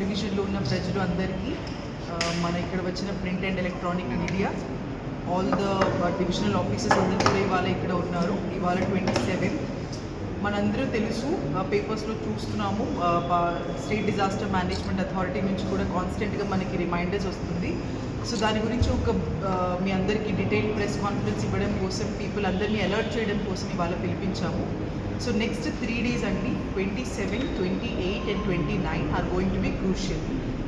డివిజన్లో ఉన్న ప్రజలు అందరికీ మన ఇక్కడ వచ్చిన print and electronic media all the divisional offices అందరూ కూడా ఇవాళ ఇక్కడ ఉన్నారు. ఇవాళ ట్వంటీ సెవెన్. మనందరూ తెలుసు పేపర్స్లో చూస్తున్నాము స్టేట్ డిజాస్టర్ మేనేజ్మెంట్ అథారిటీ నుంచి కూడా కాన్స్టెంట్గా మనకి రిమైండర్స్ వస్తుంది. సో దాని గురించి ఒక మీ అందరికీ డీటెయిల్ ప్రెస్ కాన్ఫరెన్స్ ఇవ్వడం కోసం పీపుల్ అందరినీ అలర్ట్ చేయడం కోసం ఇవాళ పిలిపించాము. సో నెక్స్ట్ త్రీ డేస్ అండి twenty seven twenty eight and twenty nine are going to be crucial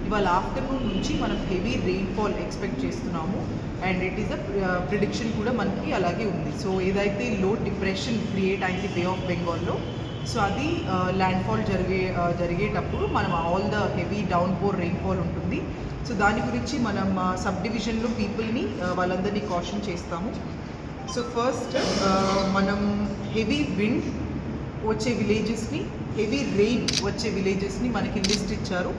ఇవాళ ఆఫ్టర్నూన్ నుంచి మనం హెవీ రెయిన్ఫాల్ ఎక్స్పెక్ట్ చేస్తున్నాము. And it is a prediction కూడా మనకి అలాగే ఉంది. సో ఏదైతే లో డిప్రెషన్ క్రియేట్ అయింది బే ఆఫ్ బెంగాల్లో సో అది uh, ల్యాండ్ఫాల్ జరిగే uh, జరిగేటప్పుడు మనం all the heavy downpour rainfall ఉంటుంది. సో దాని గురించి మనం సబ్ డివిజన్లో పీపుల్ని వాళ్ళందరినీ కాషన్ చేస్తాము. సో ఫస్ట్ uh, మనం హెవీ విండ్ వచ్చే విలేజెస్ని హెవీ రెయిన్ వచ్చే విలేజెస్ని మనకి లిస్ట్ ఇచ్చారు.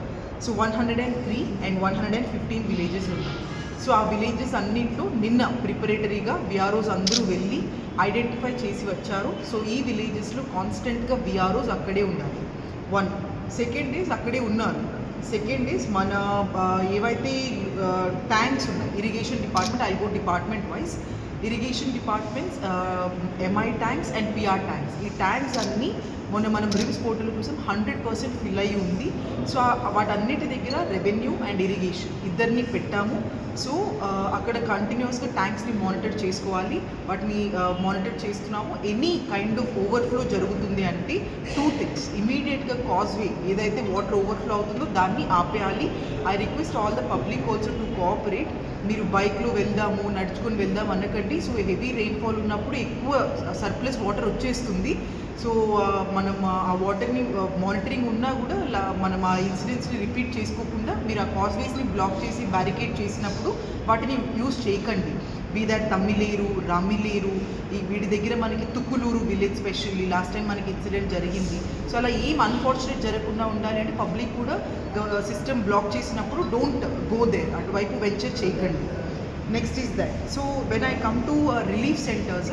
So one hundred and three and one hundred and fifteen villages ఉన్నాయి. సో ఆ విలేజెస్ అన్నింటిలో నిన్న ప్రిపరేటరీగా విఆర్ఓస్ అందరూ వెళ్ళి ఐడెంటిఫై చేసి వచ్చారు. సో ఈ విలేజెస్లో కాన్స్టెంట్గా విఆర్ఓస్ అక్కడే ఉండాలి. వన్ సెకండ్ డేస్ అక్కడే ఉన్నారు. సెకండ్ ఈజ్ మన ఏవైతే ట్యాంక్స్ ఉన్నాయి irrigation department I go department wise irrigation departments MI tanks and PR tanks ఈ ట్యాంక్స్ అన్నీ మొన్న మనం రిమ్స్ పోర్టల్ చూసాం హండ్రెడ్ పర్సెంట్ ఫిల్ అయ్యి ఉంది. సో వాటన్నిటి దగ్గర రెవెన్యూ అండ్ ఇరిగేషన్ ఇద్దరిని పెట్టాము. సో అక్కడ కంటిన్యూస్గా ట్యాంక్స్ని మానిటర్ చేసుకోవాలి. వాటిని మానిటర్ చేస్తున్నాము. ఎనీ కైండ్ ఆఫ్ ఓవర్ఫ్లో జరుగుతుంది అంటే టూ థింగ్స్ ఇమీడియట్గా కాజ్వే ఏదైతే వాటర్ ఓవర్ఫ్లో అవుతుందో దాన్ని ఆపేయాలి. I request all the public also to cooperate మీరు బైక్లో వెళ్దాము నడుచుకొని వెళ్దాం అనకండి సో హెవీ రెయిన్ఫాల్ ఉన్నప్పుడు ఎక్కువ సర్ప్లస్ వాటర్ వచ్చేస్తుంది. సో మనం ఆ వాటర్ని మానిటరింగ్ ఉన్నా కూడా మనం ఆ ఇన్సిడెంట్స్ని రిపీట్ చేసుకోకుండా మీరు ఆ కాజ్వేస్ని బ్లాక్ చేసి బ్యారికేడ్ చేసినప్పుడు వాటిని యూజ్ చేయకండి. బీ దట్ తమ్మిలేరు రామిలేరు ఈ వీటి దగ్గర మనకి Tukkuluru village specially last time మనకి ఇన్సిడెంట్ జరిగింది. సో అలా ఏం అన్ఫార్చునేట్ జరగకుండా ఉండాలి అంటే పబ్లిక్ కూడా సిస్టమ్ బ్లాక్ చేసినప్పుడు డోంట్ గో దేర్ అటువైపు వెంచర్ చేయకండి. Next is that so when I come to relief centres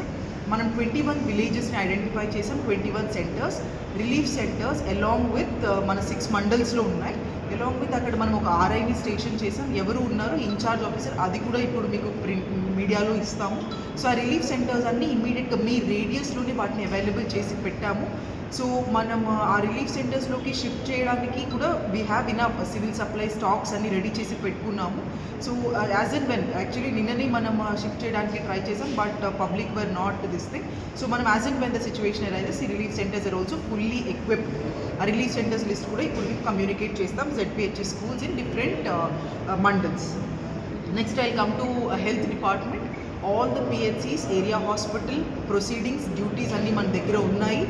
మనం ట్వంటీ వన్ విలేజెస్ని ఐడెంటిఫై చేసాం twenty one centres relief centres along with మన సిక్స్ మండల్స్లో ఉన్నాయి. అలాంగ్ విత్ అక్కడ మనం ఒక ఆర్ఐని స్టేషన్ చేసాం. ఎవరు ఉన్నారో ఇన్ఛార్జ్ ఆఫీసర్ అది కూడా ఇప్పుడు మీకు ప్రింట్ మీడియాలో ఇస్తాము. సో ఆ రిలీఫ్ సెంటర్స్ అన్నీ ఇమీడియట్గా మీ రేడియస్లోనే వాటిని అవైలబుల్ చేసి పెట్టాము. సో మనం ఆ రిలీఫ్ సెంటర్స్లోకి షిఫ్ట్ చేయడానికి కూడా we have enough civil supply stocks అన్ని రెడీ చేసి పెట్టుకున్నాము. So as and when actually నిన్ననే మనం షిఫ్ట్ చేయడానికి ట్రై చేసాం but public were not this thing. So మనం as and when the situation arises ఈ relief centres are also fully equipped. ఆ రిలీఫ్ సెంటర్స్ లిస్ట్ కూడా ఇప్పుడు కమ్యూనికేట్ చేస్తాం ZPHS schools in different mandals. Next I come to health department all the PHCs area hospital proceedings duties అన్నీ మన దగ్గర ఉన్నాయి.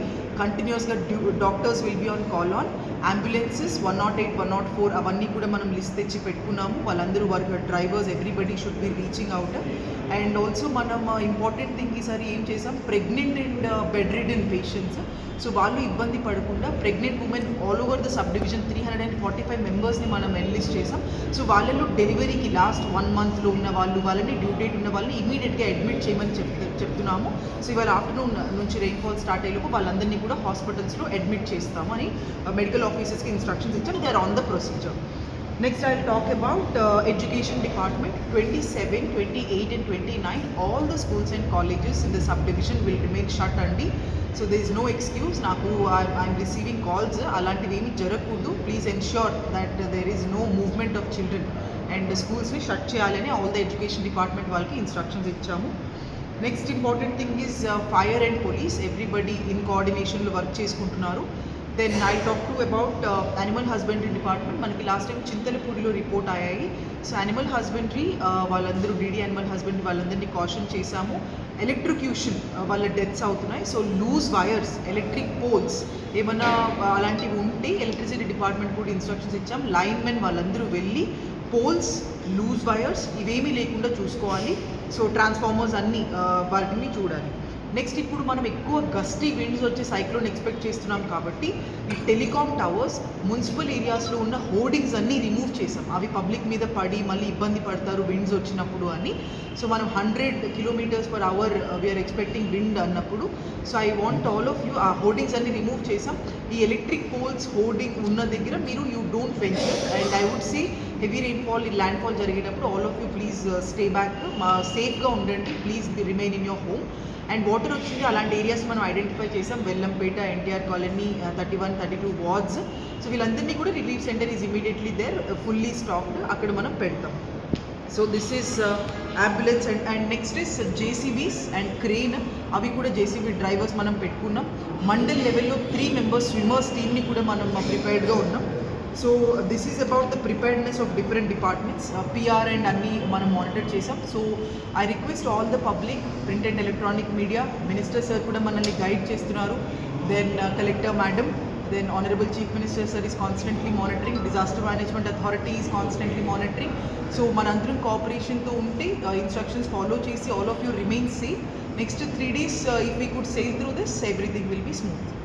కంటిన్యూస్గా due doctors will be on call on ambulances one nought eight one nought four అవన్నీ కూడా మనం list తెచ్చి పెట్టుకున్నాము. వాళ్ళందరూ work drivers everybody should be reaching out and also మనం uh, ఇంపార్టెంట్ థింగ్ ఈసారి ఏం చేసాం? Pregnant and bedridden patients so వాళ్ళు ఇబ్బంది పడకుండా pregnant women all over the sub division three hundred and forty five మెంబర్స్ని మనం ఎన్లిస్ట్ చేసాం. సో వాళ్ళలో డెలివరీకి లాస్ట్ వన్ మంత్లో ఉన్న వాళ్ళు వాళ్ళని డ్యూ డేట్ ఉన్న వాళ్ళని ఇమీడియట్గా అడ్మిట్ చేయమని చెప్తు చెప్తున్నాము. సో ఇవాళ ఆఫ్టర్నూన్ నుంచి రెయిన్ఫాల్ స్టార్ట్ అయ్యేలోపు వాళ్ళందరినీ కూడా హాస్పిటల్స్లో అడ్మిట్ చేస్తాము అని మెడికల్ ఆఫీసర్స్కి ఇన్స్ట్రక్షన్స్ ఇచ్చాం they are on the procedure next I talk about education department twenty seven twenty eight and twenty nine all the schools and colleges in the sub division will remain shut అండి so they is no excuse నాకు I'm receiving calls అలాంటివి ఏమి జరగకూడదు please ensure that there is no movement of children and స్కూల్స్ని shut చేయాలని all the education department వాళ్ళకి instructions ఇచ్చాము. Next important thing is fire and police everybody in కోఆర్డినేషన్లో work చేసుకుంటున్నారు. Then I talk to about animal husbandry department మనకి last time చింతలపూడిలో report అయ్యాయి. So animal husbandry వాళ్ళందరూ DD animal husbandry వాళ్ళందరినీ caution చేశాము. Electrocution uh, వాళ్ళ deaths అవుతున్నాయి. So loose wires electric poles ఏమన్నా uh, అలాంటివి ఉంటే ఎలక్ట్రిసిటీ డిపార్ట్మెంట్ కూడా ఇన్స్ట్రక్షన్స్ ఇచ్చాం. లైన్ మెన్ వాళ్ళందరూ వెళ్ళి పోల్స్ లూజ్ వైర్స్ ఇవేమీ లేకుండా చూసుకోవాలి. సో ట్రాన్స్ఫార్మర్స్ అన్నీ uh, వాటిని చూడాలి. నెక్స్ట్ ఇప్పుడు మనం ఎక్కువ గస్టీ విండ్స్ వచ్చే సైక్లోన్ ఎక్స్పెక్ట్ చేస్తున్నాం కాబట్టి ఈ టెలికాం టవర్స్ మున్సిపల్ ఏరియాస్లో ఉన్న హోర్డింగ్స్ అన్నీ రిమూవ్ చేసాం అవి పబ్లిక్ మీద పడి మళ్ళీ ఇబ్బంది పడతారు విండ్స్ వచ్చినప్పుడు అని. సో మనం hundred kilometres per hour we're expecting wind అన్నప్పుడు. So I want all of you ఆ హోర్డింగ్స్ అన్ని రిమూవ్ చేసాం ఈ ఎలక్ట్రిక్ పోల్స్ హోర్డింగ్ ఉన్న దగ్గర మీరు you don't venture and I would see heavy rainfall ఈ ల్యాండ్ ఫాల్ జరిగేటప్పుడు all of you please stay back మా సేఫ్గా ఉండండి. Please remain in your home and water వచ్చింది. అలాంటి ఏరియాస్ మనం ఐడెంటిఫై చేసాం Vellampeta NTR colony thirty one thirty two wards so వీళ్ళందరినీ కూడా relief centre is immediately there fully stocked అక్కడ మనం పెడతాం. So this is ambulance and and next is JCBs and crane అవి కూడా జేసీబీ డ్రైవర్స్ మనం పెట్టుకున్నాం. మండల్ లెవెల్లో త్రీ మెంబర్స్ స్విమ్మర్స్ టీమ్ని కూడా మనం uh, ప్రిపేర్డ్గా ఉన్నాం. So this is about the preparedness of different departments PR and అన్ని మనం మానిటర్ చేసాం so I request all the public print and electronic media minister sir కూడా మనల్ని గైడ్ చేస్తున్నారు. Then collector madam then honorable chief minister sir is constantly monitoring. Disaster management authority is constantly monitoring. So మనందరం కోఆపరేషన్తో ఉంటే uh, instructions follow చేసి all of you remain safe next three days if we could sail through this everything will be smooth